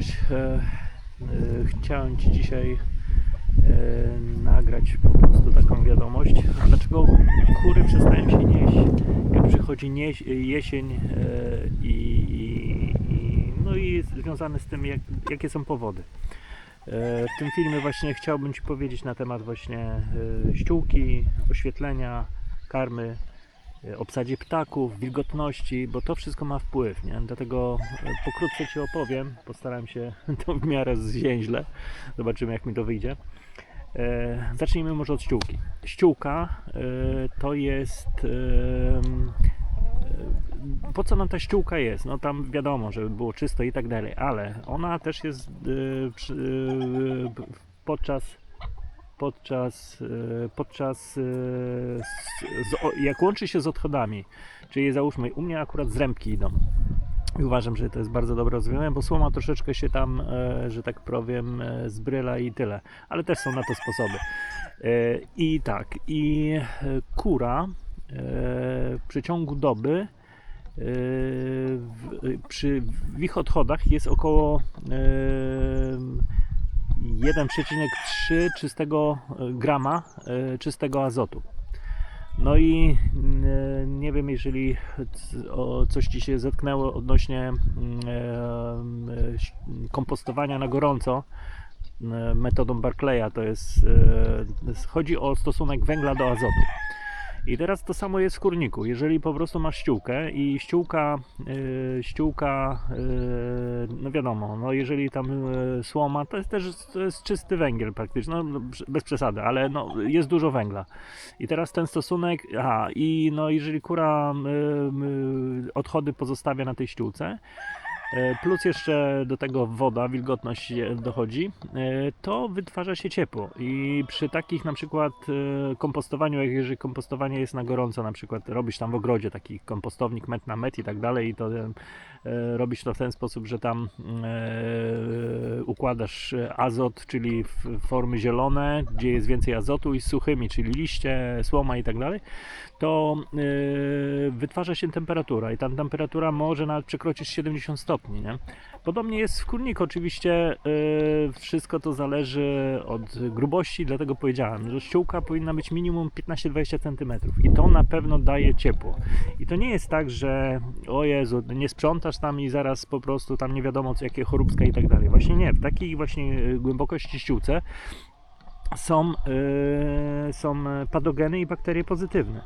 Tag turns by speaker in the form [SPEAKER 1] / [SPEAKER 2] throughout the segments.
[SPEAKER 1] cześć. E, chciałem Ci dzisiaj e, nagrać po prostu taką wiadomość. Dlaczego kury przestają się nieść, jak przychodzi jesień e, i, i, no i związane z tym, jak, jakie są powody. W tym filmie właśnie chciałbym Ci powiedzieć na temat właśnie ściółki, oświetlenia, karmy, obsadzie ptaków, wilgotności, bo to wszystko ma wpływ, nie? Dlatego e, pokrótce Ci opowiem, postaram się to w miarę zwięźle, zobaczymy jak mi to wyjdzie. E, zacznijmy może od ściółki. Ściółka e, to jest... e, po co nam ta ściółka jest? No tam wiadomo, żeby było czysto i tak dalej, ale ona też jest e, e, podczas podczas, e, podczas e, z, jak łączy się z odchodami, czyli załóżmy u mnie akurat zrębki idą. I uważam, że to jest bardzo dobre rozwiązanie, bo słoma troszeczkę się tam, e, że tak powiem, zbryla i tyle, ale też są na to sposoby. I tak, i kura w przeciągu doby w, przy w ich odchodach jest około 1,3 czystego e, grama e, czystego azotu. No i e, nie wiem, jeżeli coś Ci się zetknęło odnośnie mm, kompostowania na gorąco metodą Barclaya, to jest, chodzi o stosunek węgla do azotu. I teraz to samo jest w kurniku. Jeżeli po prostu masz ściółkę i ściółka, e, ściółka, e, no wiadomo, no jeżeli tam e, słoma, to jest też to jest czysty węgiel praktycznie, no, no bez przesady, ale no, jest dużo węgla. I teraz ten stosunek, aha, i no jeżeli kura y, y, odchody pozostawia na tej ściółce, plus jeszcze do tego woda, wilgotność dochodzi, y, to wytwarza się ciepło. I przy takich na przykład y, kompostowaniu, jak jeżeli kompostowanie jest na gorąco, na przykład robisz tam w ogrodzie taki kompostownik metr na metr i tak dalej, i to robisz to w ten sposób, że tam układasz azot, czyli formy zielone, gdzie jest więcej azotu i z suchymi, czyli liście, słoma i tak dalej, to wytwarza się temperatura i ta temperatura może nawet przekroczyć 70 stopni. Nie? Podobnie jest w kurniku. Oczywiście yy, wszystko to zależy od grubości, dlatego powiedziałem, że ściółka powinna być minimum 15-20 cm i to na pewno daje ciepło. I to nie jest tak, że o Jezu, nie sprzątasz tam i zaraz po prostu tam nie wiadomo co, jakie choróbska i tak dalej. Właśnie nie, w takiej właśnie yy, głębokości ściółce są, yy, są patogeny i bakterie pozytywne.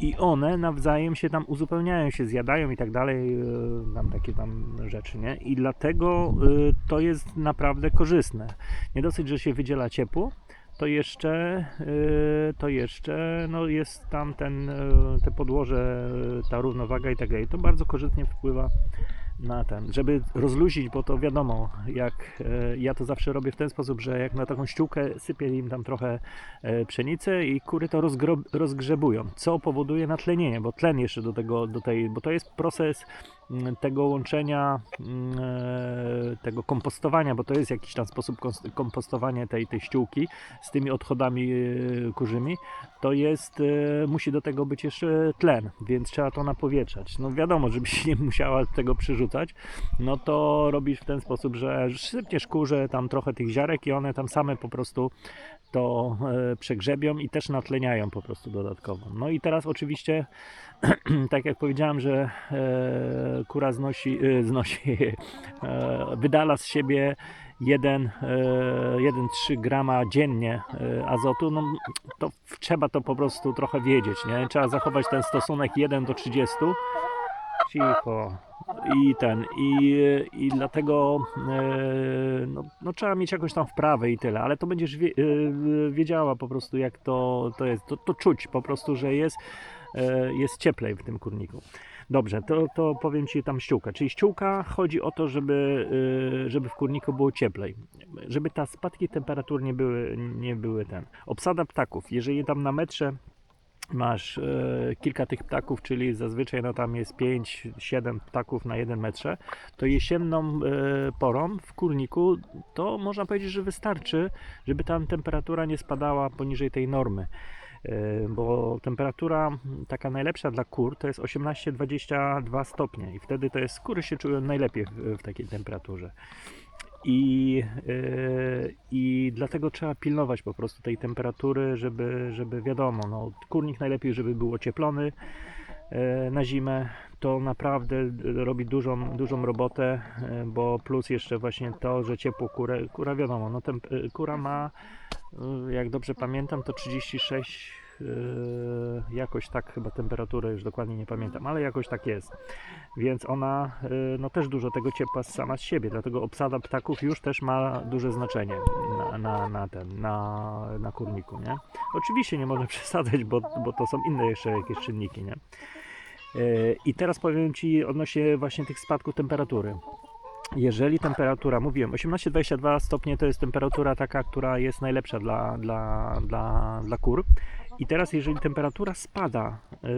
[SPEAKER 1] I one nawzajem się tam uzupełniają, się zjadają i tak dalej, yy, tam takie tam rzeczy, nie? I dlatego yy, to jest naprawdę korzystne. Nie dosyć, że się wydziela ciepło, to jeszcze, yy, to jeszcze no jest tam ten, te podłoże, ta równowaga i tak dalej. To bardzo korzystnie wpływa na ten, żeby rozluźnić, bo to wiadomo, jak e, ja to zawsze robię w ten sposób, że jak na taką ściółkę sypię im tam trochę e, pszenicy i kury to rozgrzebują, co powoduje natlenienie, bo tlen jeszcze do tego, do tej, bo to jest proces tego łączenia, mm, e, tego kompostowania, bo to jest jakiś tam sposób kompostowania tej, tej ściółki z tymi odchodami e, kurzymi, to jest, e, musi do tego być jeszcze tlen, więc trzeba to napowietrzać. No wiadomo, żebyś nie musiała tego przyrzucać, no to robisz w ten sposób, że sypniesz kurze tam trochę tych ziarek i one tam same po prostu to e, przegrzebią i też natleniają po prostu dodatkowo. No i teraz oczywiście, tak jak powiedziałem, że e, kura znosi, e, znosi wydala z siebie 1,3 grama dziennie azotu, no to trzeba to po prostu trochę wiedzieć, nie? Trzeba zachować ten stosunek 1 do 30. Cicho. I ten, i, i dlatego e, no, no, trzeba mieć jakąś tam wprawę i tyle, ale to będziesz wie, e, wiedziała po prostu jak to, to jest, to, to czuć po prostu, że jest, e, jest cieplej w tym kurniku. Dobrze, to, to powiem Ci tam ściółka. Czyli ściółka chodzi o to, żeby, żeby w kurniku było cieplej. Żeby te spadki temperatur nie były, nie były ten. Obsada ptaków. Jeżeli tam na metrze masz e, kilka tych ptaków, czyli zazwyczaj no tam jest 5-7 ptaków na 1 metrze, to jesienną e, porą w kurniku to można powiedzieć, że wystarczy, żeby tam temperatura nie spadała poniżej tej normy. E, Bo temperatura taka najlepsza dla kur to jest 18-22 stopnie i wtedy to jest kury się czują najlepiej w, w takiej temperaturze. I, yy, I dlatego trzeba pilnować po prostu tej temperatury, żeby, żeby wiadomo, no, kurnik najlepiej, żeby był ocieplony yy, na zimę. To naprawdę robi dużą, dużą robotę, yy, bo plus jeszcze właśnie to, że ciepło kurę, kura wiadomo, no, kura ma, jak dobrze pamiętam, to 36 yy, jakoś tak chyba temperaturę, już dokładnie nie pamiętam, ale jakoś tak jest. Więc ona yy, no też dużo tego ciepła sama z siebie, dlatego obsada ptaków już też ma duże znaczenie na, na, na ten, na, na kurniku, nie? Oczywiście nie można przesadzać, bo, bo to są inne jeszcze jakieś czynniki, nie? Yy, I teraz powiem Ci odnośnie właśnie tych spadków temperatury. Jeżeli temperatura, mówiłem, 18-22 stopnie to jest temperatura taka, która jest najlepsza dla, dla, dla, dla kur. I teraz, jeżeli temperatura spada yy,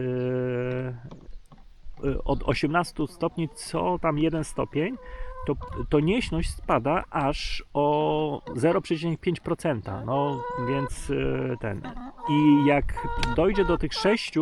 [SPEAKER 1] yy, od 18 stopni, co tam 1 stopień, to, to nieśność spada aż o 0,5%. No więc yy, ten. I jak dojdzie do tych 6,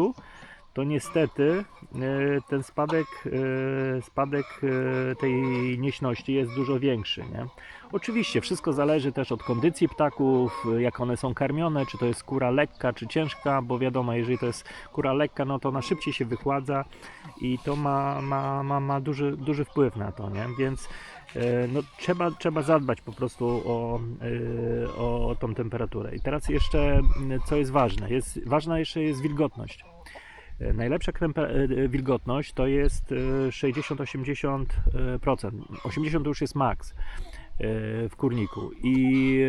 [SPEAKER 1] to niestety e, ten spadek, e, spadek e, tej nieśności jest dużo większy. Nie? Oczywiście wszystko zależy też od kondycji ptaków, jak one są karmione, czy to jest kura lekka, czy ciężka, bo wiadomo, jeżeli to jest kura lekka, no to ona szybciej się wychładza i to ma, ma, ma, ma duży, duży wpływ na to, nie? więc no, trzeba, trzeba zadbać po prostu o, o tą temperaturę. I teraz jeszcze, co jest ważne, jest, ważna jeszcze jest wilgotność. Najlepsza krempe- e, wilgotność to jest e, 60-80%. 80 to już jest maks e, w kurniku. I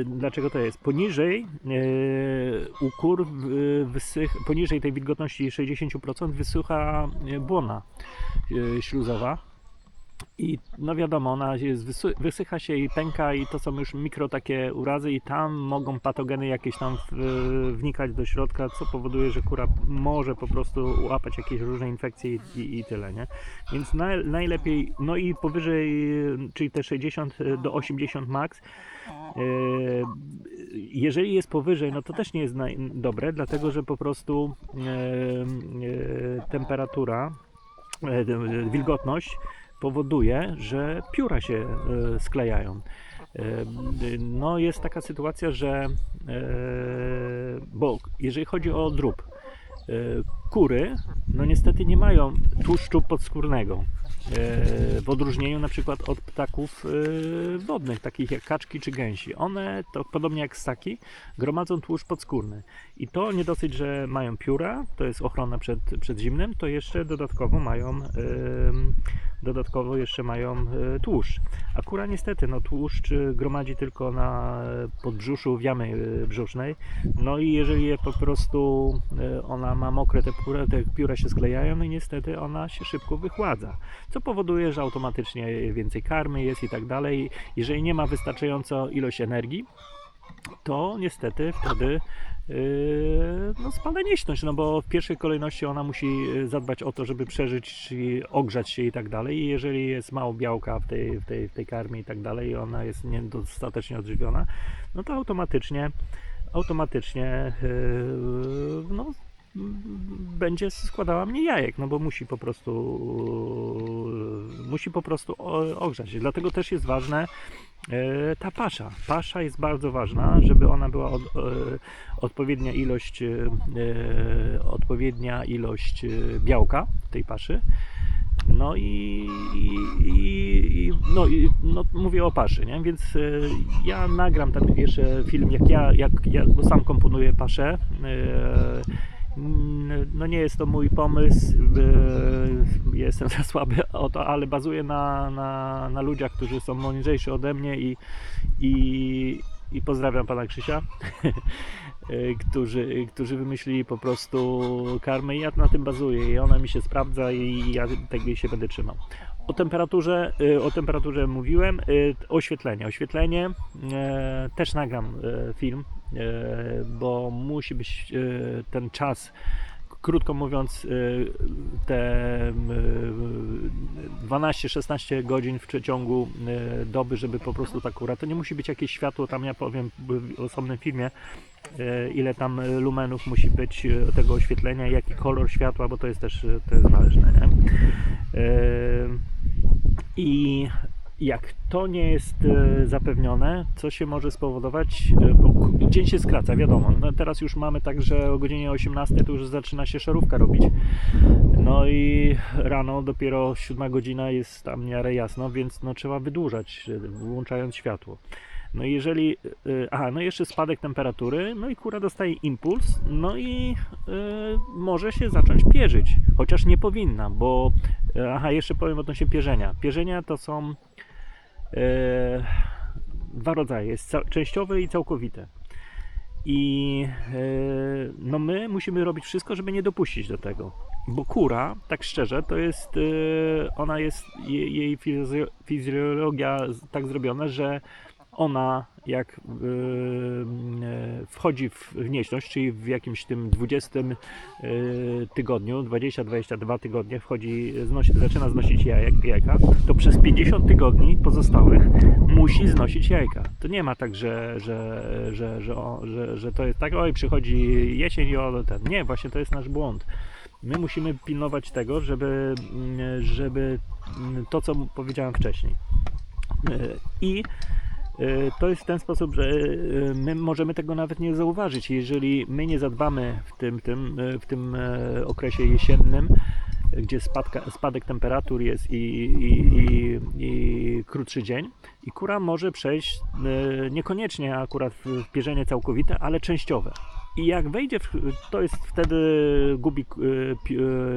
[SPEAKER 1] e, dlaczego to jest? Poniżej e, u kur wysych, poniżej tej wilgotności 60% wysucha e, błona e, śluzowa. I no wiadomo, ona jest, wysy- wysycha się i pęka i to są już mikro takie urazy i tam mogą patogeny jakieś tam w, wnikać do środka, co powoduje, że kura może po prostu łapać jakieś różne infekcje i, i, tyle, nie? Więc naj, najlepiej, no i powyżej, czyli te 60 do 80 max, e, jeżeli jest powyżej, no to też nie jest dobre, dlatego że po prostu e, e, temperatura, wilgotność powoduje, że pióra się e, sklejają. E, No jest taka sytuacja, że e, bo jeżeli chodzi o drób, kury no niestety nie mają tłuszczu podskórnego. W odróżnieniu na przykład od ptaków wodnych, takich jak kaczki czy gęsi. One, to podobnie jak ssaki, gromadzą tłuszcz podskórny. I to nie dosyć, że mają pióra, to jest ochrona przed, przed zimnem, to jeszcze dodatkowo mają dodatkowo jeszcze mają e, tłuszcz. A kura niestety, no tłuszcz e, gromadzi tylko na podbrzuszu w jamie e, brzusznej. No i jeżeli je po prostu ona ma mokre te pióra, te pióra się sklejają no i niestety ona się szybko wychładza. Co powoduje, że automatycznie więcej karmy jest i tak dalej. Jeżeli nie ma wystarczająco ilość energii, to niestety wtedy no, spada nieśność, no bo w pierwszej kolejności ona musi yy, zadbać o to, żeby przeżyć, ogrzać się i tak dalej. I jeżeli jest mało białka w tej, w tej, w tej karmie i tak dalej, i ona jest niedostatecznie odżywiona, no to automatycznie automatycznie yy, no, będzie składała mniej jajek, no bo musi po prostu musi po prostu ogrzać. się. Dlatego też jest ważne ta pasza. Pasza jest bardzo ważna, żeby ona była od, e, odpowiednia ilość e, odpowiednia ilość e, białka tej paszy. No i, i, i, no, i no, mówię o paszy, nie? więc e, ja nagram tam jeszcze film, jak ja, jak ja bo sam komponuję paszę. E, Mm, No nie jest to mój pomysł, jestem za słaby o to, ale bazuję na, na, na ludziach, którzy są mądrzejsi ode mnie i, i, i pozdrawiam pana Krzysia, którzy, którzy wymyślili po prostu karmę i ja na tym bazuję i ona mi się sprawdza i ja tego się będę trzymał. O temperaturze, e, o temperaturze mówiłem, e, oświetlenie. Oświetlenie e, też nagram film, bo musi być ten czas, krótko mówiąc, te m, e, 12-16 godzin w przeciągu doby, żeby po prostu ta kura, to nie musi być jakieś światło, tam ja powiem w osobnym filmie, ile tam lumenów musi być tego oświetlenia, jaki kolor światła, bo to jest też to jest ważne. Nie? I jak to nie jest e, zapewnione, co się może spowodować, e, bo dzień się skraca, wiadomo. No teraz już mamy tak, że o godzinie 18 to już zaczyna się szarówka robić. No i rano dopiero 7 godzina jest tam miarę jasno, więc no trzeba wydłużać, e, włączając światło. No i jeżeli, e, aha, no jeszcze spadek temperatury, no i kura dostaje impuls, no i e, może się zacząć pierzyć, chociaż nie powinna, bo, aha, jeszcze powiem odnośnie pierzenia. Pierzenia to są dwa rodzaje, jest częściowe i całkowite. I no my musimy robić wszystko, żeby nie dopuścić do tego. Bo kura, tak szczerze, to jest, ona jest, jej, jej fizjo- fizjologia tak zrobiona, że ona jak e, wchodzi w nieśność, czyli w jakimś tym 20 e, tygodniu, 20-22 tygodnie wchodzi, znosi, zaczyna znosić jajka, to przez 50 tygodni pozostałych musi znosić jajka. To nie ma tak, że, że, że, że, że, to jest tak, oj, przychodzi jesień i o, ten. Nie, właśnie to jest nasz błąd. My musimy pilnować tego, żeby, mm, żeby mm, to, co powiedziałem wcześniej. E, I to jest w ten sposób, że e, my możemy tego nawet nie zauważyć. Jeżeli my nie zadbamy w tym, tym, e, w tym okresie jesiennym, gdzie spadka, spadek temperatur jest i, i, i, i krótszy dzień, i kura może przejść niekoniecznie akurat w pierzenie całkowite, ale częściowe. I jak wejdzie, w, to jest wtedy gubi pi-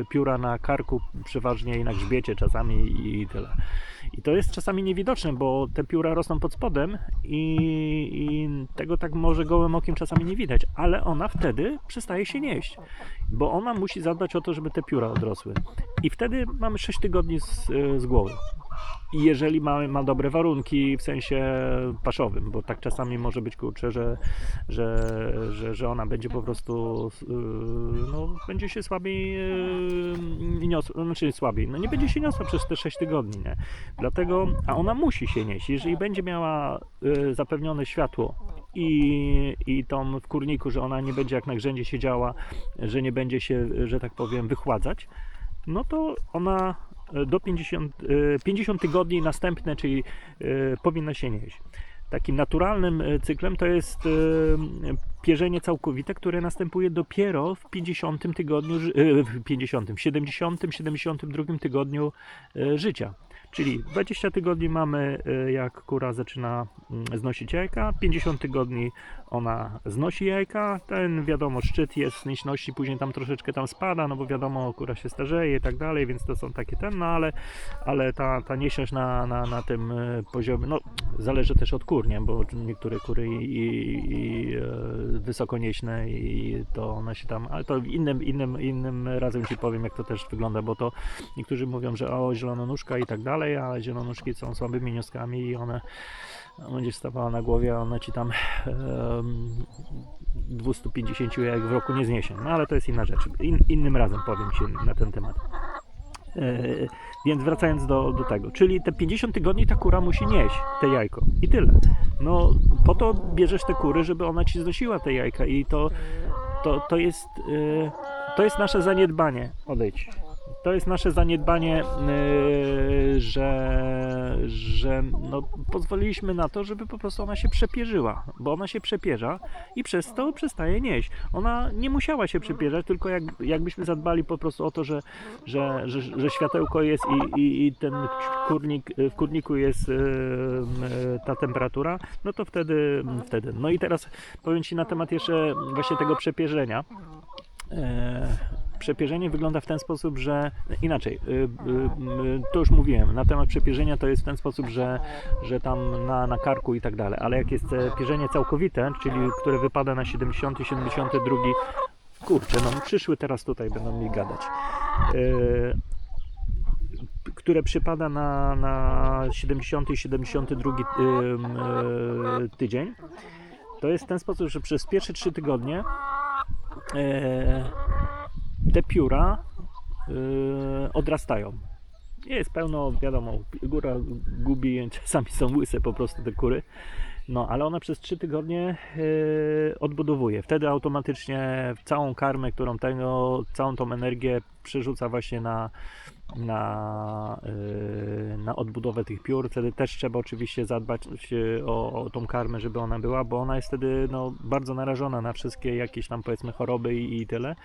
[SPEAKER 1] pióra na karku, przeważnie i na grzbiecie czasami i tyle. I to jest czasami niewidoczne, bo te pióra rosną pod spodem i, i tego tak może gołym okiem czasami nie widać, ale ona wtedy przestaje się nieść, bo ona musi zadbać o to, żeby te pióra odrosły. I wtedy mamy 6 tygodni z, z głowy. I jeżeli ma, ma dobre warunki w sensie paszowym, bo tak czasami może być kurczę, że, że, że, że ona będzie po prostu yy, no, będzie się słabiej yy, niosła, znaczy słabiej, no nie będzie się niosła przez te 6 tygodni, nie? Dlatego, a ona musi się nieść, jeżeli będzie miała yy, zapewnione światło i, i tą w kurniku, że ona nie będzie jak na grzędzie siedziała, że nie będzie się, że tak powiem, wychładzać, no to ona do 50, e, 50 tygodni następne, czyli e, powinna się nieść. Takim naturalnym e, cyklem to jest e, pierzenie całkowite, które następuje dopiero w 50 tygodniu, e, w 50, w 70, 72 tygodniu e, życia. Czyli 20 tygodni mamy, e, jak kura zaczyna mm, znosić jajka, 50 tygodni ona znosi jajka, ten wiadomo szczyt jest nieśności, później tam troszeczkę tam spada, no bo wiadomo kura się starzeje i tak dalej, więc to są takie ten, no ale, ale ta, ta nieśność na, na, na tym e, poziomie, no zależy też od kur, nie? bo niektóre kury i, i, i e, wysokonieśne i to one się tam, ale to innym, innym, innym razem Ci powiem jak to też wygląda, bo to niektórzy mówią, że o zielononuszka i tak dalej, a zielonuszki są słabymi wnioskami i one będziesz stawała na głowie, a ona Ci tam em, 250 jajek w roku nie zniesie. No ale to jest inna rzecz. In, innym razem powiem Ci na ten temat. E, więc wracając do, do tego, czyli te 50 tygodni ta kura musi nieść te jajko i tyle. No po to bierzesz te kury, żeby ona ci znosiła te jajka i to, to, to jest e, to jest nasze zaniedbanie. Odejdź. To jest nasze zaniedbanie, e, że, że no, pozwoliliśmy na to, żeby po prostu ona się przepierzyła, bo ona się przepierza i przez to przestaje nieść. Ona nie musiała się przepierzać, tylko jak, jakbyśmy zadbali po prostu o to, że, że, że, że światełko jest i, i, i ten kurnik, w kurniku jest e, e, ta temperatura, no to wtedy, wtedy. No i teraz powiem Ci na temat jeszcze właśnie tego przepierzenia. E, Przepierzenie wygląda w ten sposób, że inaczej, y, y, y, to już mówiłem, na temat przepierzenia to jest w ten sposób, że, że tam na, na karku i tak dalej, ale jak jest e, pierzenie całkowite, czyli które wypada na 70, 72, kurczę, no przyszły teraz tutaj, będą mi gadać, y, które przypada na, na 70 i 72 ym, y, tydzień, to jest w ten sposób, że przez pierwsze 3 tygodnie e, te pióra e, odrastają. Jest pełno, wiadomo, góra gubi, czasami są łyse po prostu te kury. No, ale ona przez 3 tygodnie e, odbudowuje. Wtedy automatycznie całą karmę, którą tego, całą tą energię przerzuca właśnie na, na, yy, na odbudowę tych piór. Wtedy też trzeba oczywiście zadbać o, o tą karmę, żeby ona była, bo ona jest wtedy no, bardzo narażona na wszystkie jakieś tam powiedzmy choroby i, i tyle.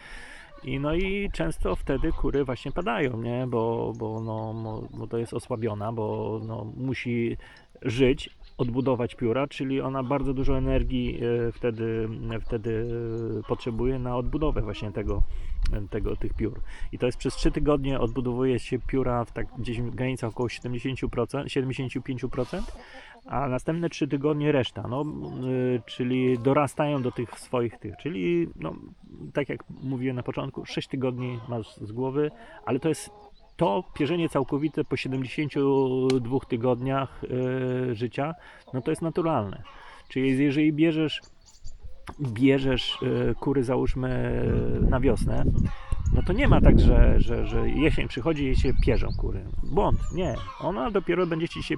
[SPEAKER 1] I no i często wtedy kury właśnie padają, nie? Bo, bo, no, bo to jest osłabiona, bo no, musi żyć, odbudować pióra, czyli ona bardzo dużo energii e, wtedy, wtedy potrzebuje na odbudowę właśnie tego, tego, tych piór. I to jest przez 3 tygodnie odbudowuje się pióra w tak gdzieś w granicach około 70%, 75%, a następne 3 tygodnie reszta, no, y, czyli dorastają do tych swoich tych, czyli no, tak jak mówiłem na początku, 6 tygodni masz z głowy, ale to jest to pierzenie całkowite po 72 tygodniach y, życia, no to jest naturalne. Czyli jeżeli bierzesz bierzesz y, kury załóżmy na wiosnę, no to nie ma tak, że, że, że jesień przychodzi i się pierzą kury. Błąd, nie. Ona dopiero będzie ci się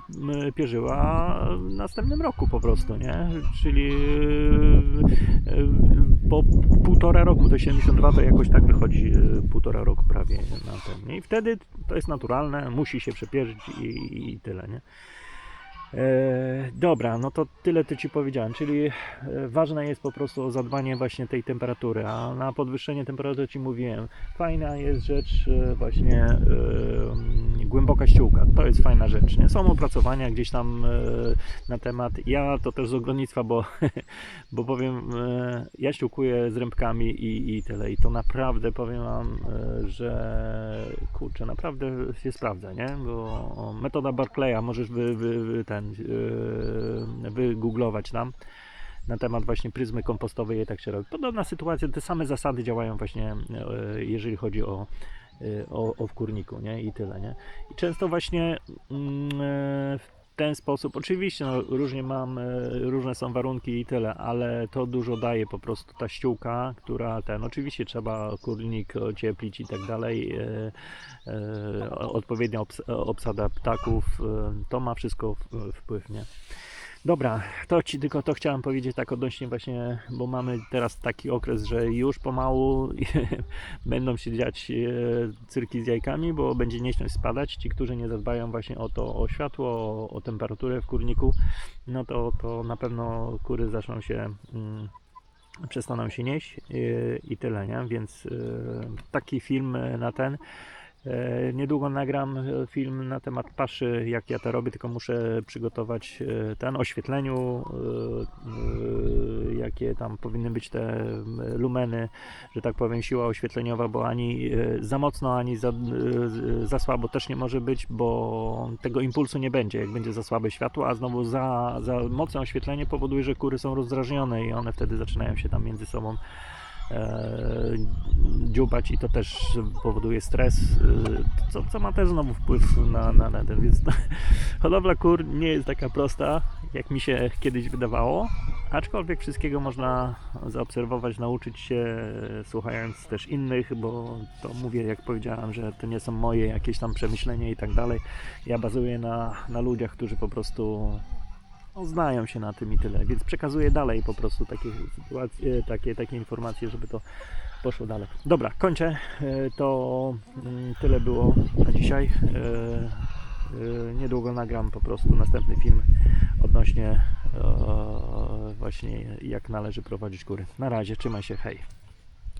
[SPEAKER 1] pierzyła w następnym roku po prostu, nie? Czyli y, y, po półtora roku, to 72 to jakoś tak wychodzi y, półtora roku prawie na ten. I wtedy to jest naturalne, musi się przepierzyć i, i tyle, nie? E, dobra, no to tyle ty ci powiedziałem, czyli e, ważne jest po prostu zadbanie właśnie tej temperatury, a na podwyższenie temperatury ci mówiłem, fajna jest rzecz e, właśnie mm, głęboka ściółka, to jest fajna rzecz, nie? Są opracowania gdzieś tam e, na temat, ja to też z ogrodnictwa, bo, bo powiem, e, ja ściółkuję z rębkami i, i tyle i to naprawdę powiem wam, e, że kurczę, naprawdę się sprawdza, nie? Bo metoda Barclaya możesz wy, wy, wy, ten, yy, wygooglować tam na temat właśnie pryzmy kompostowej i tak się robi. Podobna sytuacja, te same zasady działają właśnie, yy, jeżeli chodzi o, yy, o, o wkurniku, nie? I tyle, nie? I często właśnie mm, w ten sposób, oczywiście no, różnie mam, yy, różne są warunki i tyle, ale to dużo daje po prostu ta ściółka, która ten, oczywiście trzeba kurnik ocieplić i tak dalej, yy, yy, odpowiednia obs- obsada ptaków, yy, to ma wszystko wpływ, nie? Dobra, to ci tylko to chciałem powiedzieć tak odnośnie właśnie, bo mamy teraz taki okres, że już pomału będą się dziać e, cyrki z jajkami, bo będzie nieśność spadać. Ci, którzy nie zadbają właśnie o to, o światło, o, o temperaturę w kurniku, no to, to na pewno kury zaczną się mm, przestaną się nieść yy, i tyle, nie? Więc yy, taki film na ten. E, Niedługo nagram e, film na temat paszy, jak ja to robię, tylko muszę przygotować e, ten oświetleniu, jakie tam powinny być te lumeny, że tak powiem, siła oświetleniowa, bo ani za mocno, ani za, za słabo też nie może być, bo tego impulsu nie będzie, jak będzie za słabe światło, a znowu za, za mocne oświetlenie powoduje, że kury są rozdrażnione i one wtedy zaczynają się tam między sobą dziubać i to też powoduje stres, e, co, co ma też znowu wpływ na, na, na ten, więc hodowla kur nie jest taka prosta, jak mi się kiedyś wydawało, aczkolwiek wszystkiego można zaobserwować, nauczyć się, e, słuchając też innych, bo to mówię, jak powiedziałem, że to nie są moje jakieś tam przemyślenia i tak dalej. Ja bazuję na, na ludziach, którzy po prostu no, znają się na tym i tyle, więc przekazuję dalej po prostu takie sytuacje, takie, takie informacje, żeby to poszło dalej. Dobra, kończę. E, To mm, tyle było na dzisiaj. E, e, Niedługo nagram po prostu następny film odnośnie właśnie jak należy prowadzić góry. Na razie, trzymaj się, hej.